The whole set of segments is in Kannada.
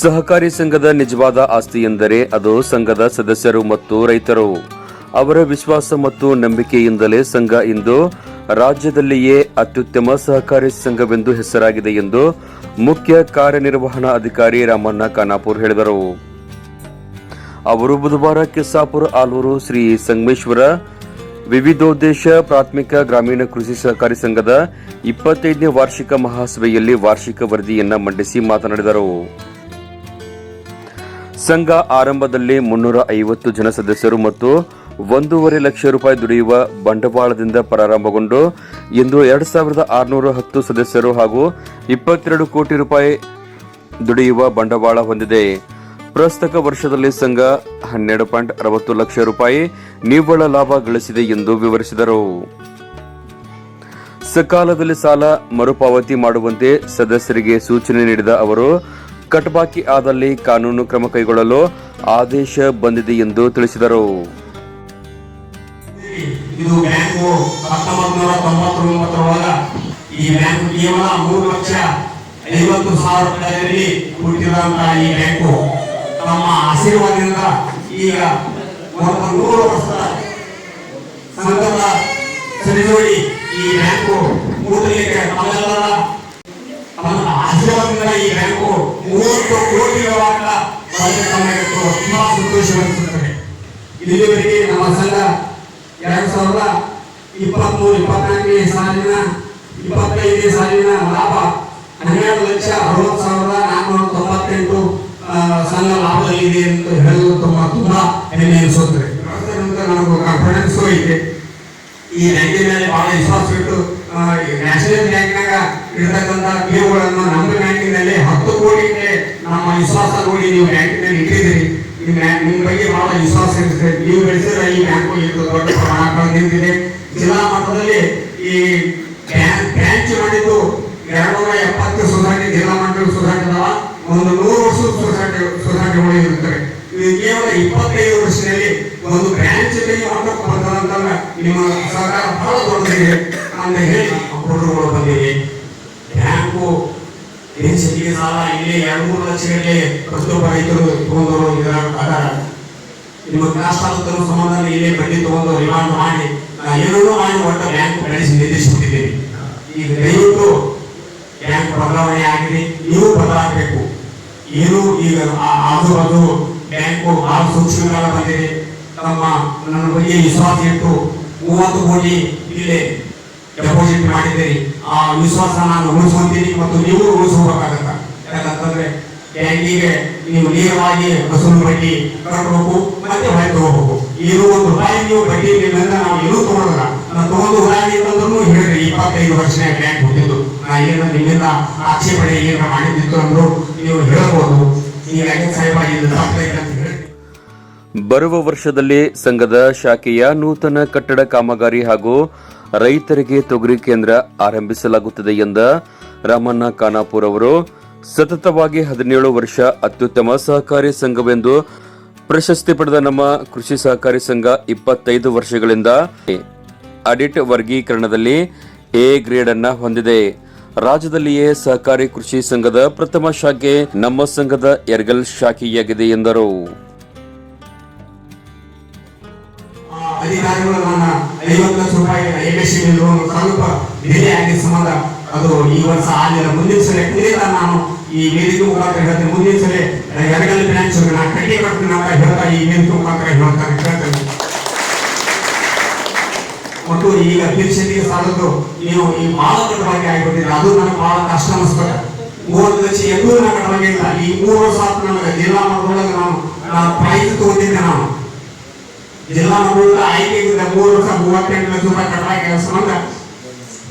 ಸಹಕಾರಿ ಸಂಘದ ನಿಜವಾದ ಆಸ್ತಿ ಎಂದರೆ ಅದು ಸಂಘದ ಸದಸ್ಯರು ಮತ್ತು ರೈತರು. ಅವರ ವಿಶ್ವಾಸ ಮತ್ತು ನಂಬಿಕೆಯಿಂದಲೇ ಸಂಘ ಇಂದು ರಾಜ್ಯದಲ್ಲಿಯೇ ಅತ್ಯುತ್ತಮ ಸಹಕಾರಿ ಸಂಘವೆಂದು ಹೆಸರಾಗಿದೆ ಎಂದು ಮುಖ್ಯ ಕಾರ್ಯನಿರ್ವಹಣಾ ಅಧಿಕಾರಿ ರಾಮಣ್ಣ ಖಾನಾಪುರ್ ಹೇಳಿದರು. ಅವರು ಬುಧವಾರ ಕಿಸ್ಸಾಪುರ ಆಲೂರು ಶ್ರೀ ಸಂಗಮೇಶ್ವರ ವಿವಿಧೋದ್ದೇಶ ಪ್ರಾಥಮಿಕ ಗ್ರಾಮೀಣ ಕೃಷಿ ಸಹಕಾರಿ ಸಂಘದ ಇಪ್ಪತ್ತೈದನೇ ವಾರ್ಷಿಕ ಮಹಾಸಭೆಯಲ್ಲಿ ವಾರ್ಷಿಕ ವರದಿಯನ್ನು ಮಂಡಿಸಿ ಮಾತನಾಡಿದರು. ಸಂಘ ಆರಂಭದಲ್ಲಿ ಮುನ್ನೂರ ಐವತ್ತು ಜನ ಸದಸ್ಯರು ಮತ್ತು ಒಂದೂವರೆ ಲಕ್ಷ ರೂಪಾಯಿ ದುಡಿಯುವ ಬಂಡವಾಳದಿಂದ ಪ್ರಾರಂಭಗೊಂಡು ಇಂದು ಎರಡು ಸಾವಿರದ ಆರುನೂರ ಹತ್ತು ಸದಸ್ಯರು ಹಾಗೂ ಇಪ್ಪತ್ತೆರಡು ಕೋಟಿ ರೂಪಾಯಿ ದುಡಿಯುವ ಬಂಡವಾಳ ಹೊಂದಿದೆ. ಪ್ರಸ್ತಕ ವರ್ಷದಲ್ಲಿ ಸಂಘ ಹನ್ನೆರಡು ಪಾಯಿಂಟ್ ಅರವತ್ತು ಲಕ್ಷ ರೂಪಾಯಿ ನಿವ್ವಳ ಲಾಭ ಗಳಿಸಿದೆ ಎಂದು ವಿವರಿಸಿದರು. ಸಕಾಲದಲ್ಲಿ ಸಾಲ ಮರುಪಾವತಿ ಮಾಡುವಂತೆ ಸದಸ್ಯರಿಗೆ ಸೂಚನೆ ನೀಡಿದ ಅವರು ಕಟ್ಬಾಕಿ ಆದಲ್ಲಿ ಕಾನೂನು ಕ್ರಮ ಕೈಗೊಳ್ಳಲು ಆದೇಶ ಬಂದಿದೆ ಎಂದು ತಿಳಿಸಿದರು. ಈಗ ಒಂದು ನೂರು ವರ್ಷದ ಸಂಘದ ಸರಿದೋಡಿ ಈ ಬ್ಯಾಂಕು ಕೂಡಲಿಕ್ಕೆ ಆಶೀರ್ವಾದದಿಂದ ಈ ಬ್ಯಾಂಕು ಮೂವತ್ತು ಕೋಟಿ ವ್ಯವಹಾರ ತುಂಬಾ ಸಂತೋಷವೆನಿಸುತ್ತದೆ ಇಲ್ಲಿವರೆಗೆ ನಮ್ಮ ಸಂಘ ಎರಡ್ ಸಾವಿರದ ಇಪ್ಪತ್ಮೂರು, ಇಪ್ಪತ್ನಾಲ್ಕನೇ ಸಾಲಿನ, ಇಪ್ಪತ್ತೈದನೇ ಸಾಲಿನ ಲಾಭ ಹನ್ನೆರಡು ಲಕ್ಷ ಅರವತ್ತು ಸಾವಿರದ ನಾನ್ನೂರ ತೊಂಬತ್ತೆಂಟು ಸಂಘ ಲಾಭದಲ್ಲಿದೆ ಎಂದು ಹೇಳಲು ತುಂಬ, ತುಂಬಾ ಹೆಮ್ಮೆ ಅನಿಸುತ್ತದೆ. ನನಗೂ ಕಾನ್ಫಿಡೆನ್ಸ್ ಐತೆ ಈ ಬ್ಯಾಂಕಿನ ಮೇಲೆ ಬಹಳ ವಿಶ್ವಾಸ ಇಟ್ಟು ಈ ನ್ಯಾಷನಲ್ ಬ್ಯಾಂಕ್ನಾಗ ಇರತಕ್ಕಂಥ ಪಿಒಗಳನ್ನು ನಮ್ಮ ವಿಶ್ವಾಸ ನೋಡಿ ನೀವು ಬ್ಯಾಂಕಿನಲ್ಲಿ ಇಟ್ಟಿದ್ದೀರಿ. ನಿಮ್ಮ ಬಗ್ಗೆ ಬಹಳ ವಿಶ್ವಾಸ ಇರ್ತದೆ. ನೀವು ಬೆಳೆಸಿದ್ರೆ ಈ ಬ್ಯಾಂಕು ಇಂಥ ದೊಡ್ಡ ಪ್ರಮಾಣ ನಿಂತಿದೆ ಜಿಲ್ಲಾ ಮಟ್ಟದಲ್ಲಿ ಈ ಬ್ಯಾಂಕ್ ಮಾಡಿದ್ದು ಎರಡ್ನೂರ ಎಪ್ಪತ್ತು ಸೊಸೈಟಿ ಜಿಲ್ಲಾ ಮಟ್ಟದ ಸೊಸೈಟಿ ಒಂದು ನೂರು ವರ್ಷದ ಸೊಸೈಟಿ ಸೊಸೈಟಿಗಳು ಇರುತ್ತವೆ ಇದು ಕೇವಲ ಇಪ್ಪತ್ತೈದು ವರ್ಷದಲ್ಲಿ ಒಂದು ಬ್ರಾಂಚ್ ಮಾಡಬೇಕು ಅಂತಂದ್ರೆ ನಿಮ್ಮ ಸರ್ಕಾರ ಬಹಳ ದೊಡ್ಡದಿದೆ ಅಂತ ಹೇಳಿ ಅಪ್ರೂವ್ಗಳು ಬಂದಿದೆ ಬ್ಯಾಂಕು ದೇಶಕ್ಕೆ ಸಾಲ ಇಲ್ಲಿ ಎರಡು ಮೂರು ಲಕ್ಷಗಳಿಗೆ ಪ್ರತಿಯೊಬ್ಬ ರೈತರು ತಗೊಂಡವರು ಇದರ ಪ್ರಕಾರ. ನಿಮ್ಮ ಕಷ್ಟಾಲತರು ಸಂಬಂಧ ಇಲ್ಲೇ ಬಡ್ಡಿ ತಗೊಂಡು ರಿಮಾಂಡ್ ಮಾಡಿ, ನಾ ಏನನ್ನೂ ಮಾಡಿ ಒಟ್ಟು ಬ್ಯಾಂಕ್ ನಡೆಸಿ ನಿಲ್ಲಿಸಿಬಿಟ್ಟಿದ್ದೀವಿ ಈಗ ದಯವಿಟ್ಟು ಬ್ಯಾಂಕ್ ಬದಲಾವಣೆ ಆಗಿದೆ, ನೀವು ಬದಲಾಗಬೇಕು. ಏನು ಈಗ ಅದು ಬಾಜು ಬ್ಯಾಂಕು ಬಹಳ ಸೂಕ್ಷ್ಮಗಳ ಬಂದಿದೆ. ತಮ್ಮ ನನ್ನ ಬಗ್ಗೆ ವಿಶ್ವಾಸ ಇಟ್ಟು ಮೂವತ್ತು ಕೋಟಿ ಇಲ್ಲೇ ಡೆಪಾಸಿಟ್ ಮಾಡಿದ್ದೀರಿ. ಆ ವಿಶ್ವಾಸ ನಾನು ಉಳಿಸ್ಕೊಂತೀನಿ ಮತ್ತು ನೀವು ಯಾಕಂತಂದ್ರೆ ನೀವು ನೇರವಾಗಿ ಬಡ್ಡಿ ಕಟ್ಟಬೇಕು, ಮತ್ತೆ ತಗೋಬೇಕು. ಇದು ಒಂದು ರೂಪಾಯಿ ನೀವು ಬಡ್ಡಿ ನಾವು ನಾನು ತಗೊಂಡು ಹೇಳ್ರಿ ಇಪ್ಪತ್ತೈದು ವರ್ಷ ಬ್ಯಾಂಕ್ ಹೋಗಿದ್ದು ನಾ ನಿಮ್ಮಿಂದ ಆಕ್ಷೇಪಣೆ ನೀವು ಹೇಳ್ಬೋದು ಹೇಳಿ. ಬರುವ ವರ್ಷದಲ್ಲಿ ಸಂಘದ ಶಾಖೆಯ ನೂತನ ಕಟ್ಟಡ ಕಾಮಗಾರಿ ಹಾಗೂ ರೈತರಿಗೆ ತೊಗರಿ ಕೇಂದ್ರ ಆರಂಭಿಸಲಾಗುತ್ತದೆ ಎಂದ ರಾಮಣ್ಣ ಖಾನಾಪುರ್ ಅವರು. ಸತತವಾಗಿ ಹದಿನೇಳು ವರ್ಷ ಅತ್ಯುತ್ತಮ ಸಹಕಾರಿ ಸಂಘವೆಂದು ಪ್ರಶಸ್ತಿ ಪಡೆದ ನಮ್ಮ ಕೃಷಿ ಸಹಕಾರಿ ಸಂಘ ಇಪ್ಪತ್ತೈದು ವರ್ಷಗಳಿಂದ ಅಡಿಟ್ ವರ್ಗೀಕರಣದಲ್ಲಿ ಎ ಗ್ರೇಡ್ ಅನ್ನ ಹೊಂದಿದೆ. ರಾಜ್ಯದಲ್ಲಿಯೇ ಸಹಕಾರಿ ಕೃಷಿ ಸಂಘದ ಪ್ರಥಮ ಶಾಖೆ ನಮ್ಮ ಸಂಘದ ಎರ್ಗಲ್ ಶಾಖೆಯಾಗಿದೆ ಎಂದರು. ಅಧಿಕಾರಿಗಳು ನನ್ನ ಐವತ್ತು ಲಕ್ಷ ರೂಪಾಯಿ ಲೋನ್ ಸ್ವಲ್ಪ ಡಿಲೇ ಆಗಿದ್ದ ಸಂಬಂಧ ಅದು ಈ ವರ್ಷ ಆಗಲಿಲ್ಲ ಮುಂದಿನ ಸಲ ಖಂಡಿತ ನಾನು ಈ ವೇದಿಕೆ ಮುಖಾಂತರ ಹೇಳ್ತೇನೆ ಮುಂದಿನ ಸಲ ಎರಡಲ್ಲಿ ಬ್ರಾಂಚ್ ನಾನು ಕಟ್ಟಿ ಕಟ್ತೀನಿ ಅಂತ ಹೇಳ್ತಾ ಈ ವೇದಿಕೆ ಮುಖಾಂತರ ಹೇಳ್ತಾರೆ ಹೇಳ್ತೇನೆ ಮತ್ತು ಈಗ ತೀರ್ಷದಿಗೆ ಸಾಲದ್ದು ನೀವು ಈ ಬಹಳ ಕಟ್ಟವಾಗಿ ಆಗಿಬಿಟ್ಟಿದ್ರೆ ಅದು ನನಗೆ ಬಹಳ ಕಷ್ಟ ಅನಿಸ್ತದೆ ಮೂವತ್ತು ಲಕ್ಷ ಎಲ್ಲೂ ನಾನು ಕಟ್ಟವಾಗಿಲ್ಲ ಈ ಮೂರು ವರ್ಷ ನನಗೆ ಜಿಲ್ಲಾ ಮಟ್ಟದೊಳಗೆ ನಾನು ಪ್ರೈಸ್ ತಗೊಂಡಿದ್ದೆ ನಾನು. ಜಿಲ್ಲಾ ಮಟ್ಟದ ಆಯ್ಕೆಗಿಂದ ಮೂರು ವರ್ಷ ಮೂವತ್ತೆಂಟು ಲಕ್ಷ ರೂಪಾಯಿ ಕಡಿಮೆ ಕೆಲಸ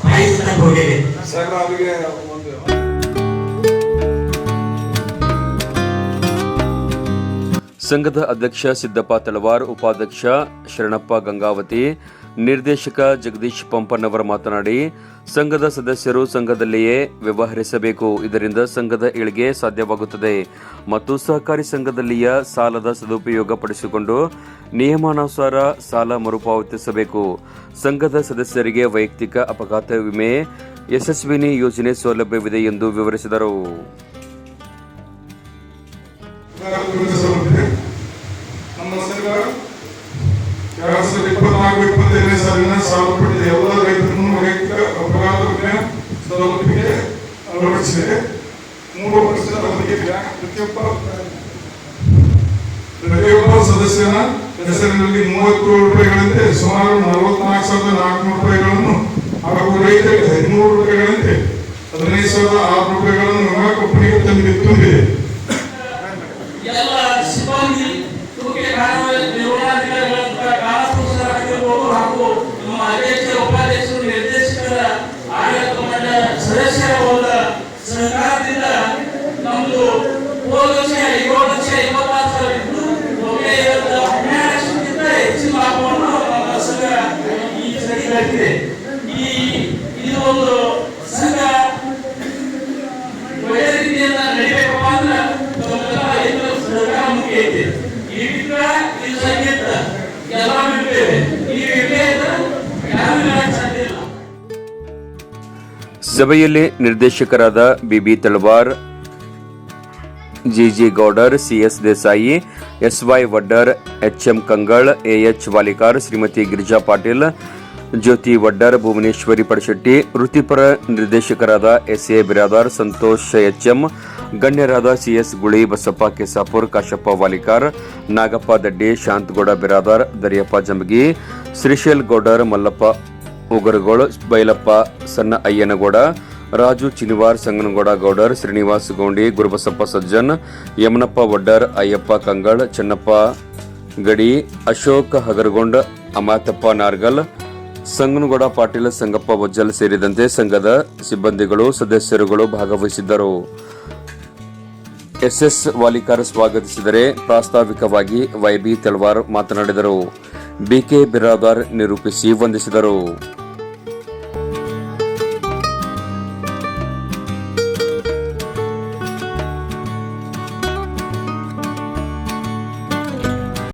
ಪ್ರೈಸ್ ತಕ್ಕ ಹೋಗಿದೆ ಸಂಘದ ಅಧ್ಯಕ್ಷ ಸಿದ್ದಪ್ಪ ತಳವಾರ್, ಉಪಾಧ್ಯಕ್ಷ ಶರಣಪ್ಪ ಗಂಗಾವತಿ ನಿರ್ದೇಶಕ ಜಗದೀಶ್ ಪಂಪನವರ ಮಾತನಾಡಿ, ಸಂಘದ ಸದಸ್ಯರು ಸಂಘದಲ್ಲಿಯೇ ವ್ಯವಹರಿಸಬೇಕು. ಇದರಿಂದ ಸಂಘದ ಏಳಿಗೆ ಸಾಧ್ಯವಾಗುತ್ತದೆ. ಮತ್ತು ಸಹಕಾರಿ ಸಂಘದಲ್ಲಿಯ ಸಾಲದ ಸದುಪಯೋಗ ಪಡಿಸಿಕೊಂಡು ನಿಯಮಾನುಸಾರ ಸಾಲ ಮರುಪಾವತಿಸಬೇಕು. ಸಂಘದ ಸದಸ್ಯರಿಗೆ ವೈಯಕ್ತಿಕ ಅಪಘಾತ ವಿಮೆ, ಯಶಸ್ವಿನಿ ಯೋಜನೆ ಸೌಲಭ್ಯವಿದೆ ಎಂದು ವಿವರಿಸಿದರು. ನಮ್ಮ ಎರಡ್ ಸಾವಿರದ ಇಪ್ಪತ್ನಾಲ್ಕು ಇಪ್ಪತ್ತೈದನೇ ಸಾಲಿನ ಸಾಲ ಪಡೆದ ಎಲ್ಲ ರೈತರನ್ನು ಅಳವಡಿಸಿದೆ. ಮೂರು ವರ್ಷದ ಅವಧಿಗೆ ಬ್ಯಾಂಕ್ ಪ್ರತಿಯೊಬ್ಬ ಪ್ರತಿಯೊಬ್ಬ ಸದಸ್ಯನ ಹೆಸರಿನಲ್ಲಿ ರೂಪಾಯಿಗಳಂತೆ ಸುಮಾರು ನಲವತ್ನಾಲ್ಕು ಸಾವಿರದ ನಾಲ್ಕುನೂರು ರೂಪಾಯಿಗಳನ್ನು ಹಾಗೂ ರೈತರಿಗೆ ಹದಿಮೂರು ರೂಪಾಯಿಗಳಂತೆ ಹದಿನೈದು ಸಾವಿರದ ಆರು ರೂಪಾಯಿಗಳನ್ನು ವಿಮಾ ಕಂಪನಿಗೆ ತಂದು ತುಂಬಿದೆ ಸದಸ್ಯರ ಒಂದು ಸಹಕಾರದಿಂದ ನಮ್ದು ಹೋದ ವರ್ಷ ಏಳು ಲಕ್ಷ ಇಪ್ಪತ್ತಾರು ಸಾವಿರ ಇದ್ದು ಒಮ್ಮೆ ಹೆಚ್ಚಿನ ಈ ಸರಿಯಾಗಿದೆ. ಈ, ಇದು ಒಂದು ಸಂಘ ಒಳ್ಳೆಯ ರೀತಿಯಿಂದ ನಡಿಬೇಕಪ್ಪ ಅಂದ್ರೆ ರೈತರ ಸಹಕಾರ ಮುಖ್ಯ ಈ ಸಂಗೀತ ಎಲ್ಲ ಸಭೆಯಲ್ಲಿ ನಿರ್ದೇಶಕರಾದ BB Talwar GG Gowdar CS Desai SY Waddar HM Kangal AH Walikar, Shrimati Girija Patil, Jyoti Waddar, Bhuvaneshwari Padashetti, ವೃತ್ತಿಪರ ನಿರ್ದೇಶಕರಾದ ಎಸ್ಎ ಬಿರಾದಾರ್, ಸಂತೋಷ್ ಎಚ್ಎಂ ಗಣ್ಯರಾದ ಸಿಎಸ್ ಗುಳಿ ಬಸಪ್ಪ ಕೆಸಾಪುರ್, ಕಾಶಪ್ಪ ವಾಲಿಕಾರ್, ನಾಗಪ್ಪ ದಡ್ಡಿ, ಶಾಂತಗೌಡ ಬಿರಾದಾರ್, ದರಿಯಪ್ಪ ಜಂಬಗಿ ಶ್ರೀಶೈಲ್ ಗೌಡರ್, ಮಲ್ಲಪ್ಪ ಉಗರಗೋಳ, ಬೈಲಪ್ಪ ಸಣ್ಣ ಅಯ್ಯನಗೌಡ ರಾಜು ಚಿನಿವಾರ್ ಸಂಗನಗೌಡ ಗೌಡರ್, ಶ್ರೀನಿವಾಸ್ ಗೌಂಡಿ, ಗುರುಬಸಪ್ಪ ಸಜ್ಜನ್, ಯಮನಪ್ಪ ವಡ್ಡರ್, ಅಯ್ಯಪ್ಪ ಕಂಗಳ್, ಚೆನ್ನಪ್ಪ ಗಡಿ, ಅಶೋಕ್ ಹಗರಗೊಂಡ್ ಅಮಾತಪ್ಪ ನಾರ್ಗಲ್, ಸಂಗನಗೌಡ ಪಾಟೀಲ್, ಸಂಗಪ್ಪ ವಜ್ಜಲ್ ಸೇರಿದಂತೆ ಸಂಘದ ಸಿಬ್ಬಂದಿಗಳು, ಸದಸ್ಯರುಗಳು ಭಾಗವಹಿಸಿದ್ದರು. ಎಸ್ಎಸ್ ವಾಲಿಕಾರ್ ಸ್ವಾಗತಿಸಿದರೆ ಪ್ರಾಸ್ತಾವಿಕವಾಗಿ ವೈಬಿ ತಲ್ವಾರ್ ಮಾತನಾಡಿದರು. ಬಿಕೆ ಬಿರಾದಾರ್ ನಿರೂಪಿಸಿ ವಂದಿಸಿದರು.